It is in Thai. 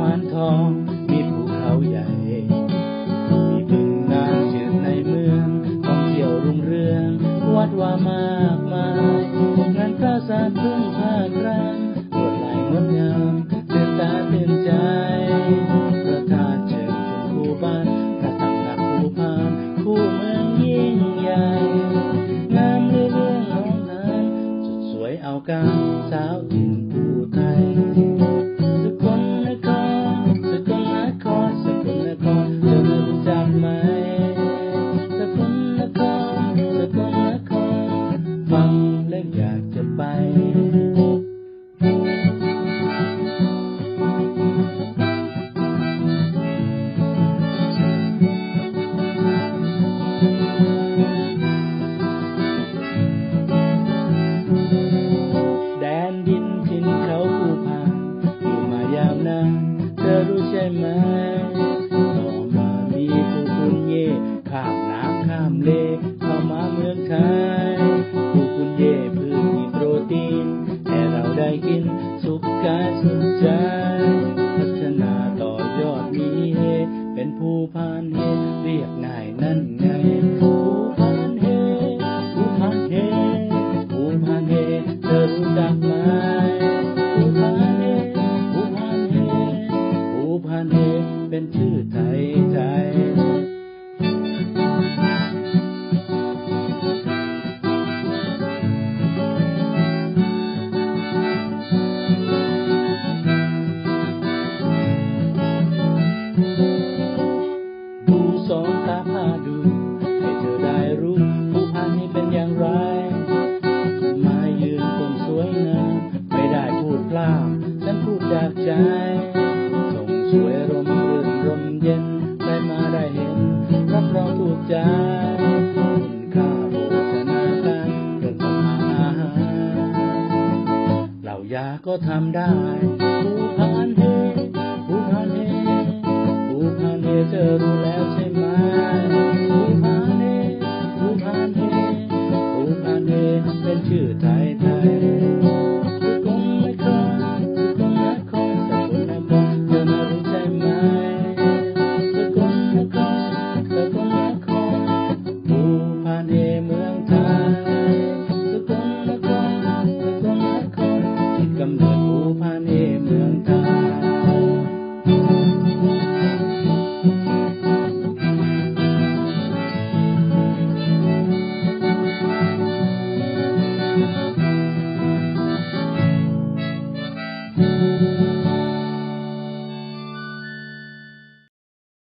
วานทองมีภูเขาใหญ่มีบึงน้ำจืดในเมืองท่องเที่ยวรุงเรืองวัดว่ามาก งานพระสาทพึ่งภาครังรวดลายงดงามตื่นตาตื่นใจพระธาตุเชิงชมพูบ้านพระตำหนักภูพานคู่เมืองยิ่งใหญ่ งามเรื่องของนานสุดสวยเอาการสาวถิ่นผู้ไทย แดนดินทินเขาภูพานอยู่มายาวนานเธอรู้ใช่ไหมต่อมามีผู้คุณเย่ข้ามน้ำข้ามเลเข้ามาเมืองไทยผู้คุณเย่พืชมีโปรตีนให้เราได้กินสุขกายสุขใจ พัฒนาต่อยอดมีเฮเป็นผู้พานเฮ ดูให้เธอได้รู้ผู้พันนี้เป็นอย่างไร มายืนตรงสวยงามไม่ได้พูดพลาดฉันพูดจากใจส่งสวยรมรื่นรมเย็นได้มาได้เห็นรับรองถูกใจคุณค่าโภชนาการเรื่องของอาหารเหล่ายาก็ทำได้ผู้พันเฮผู้พันเฮภูพานเฮเธอรู้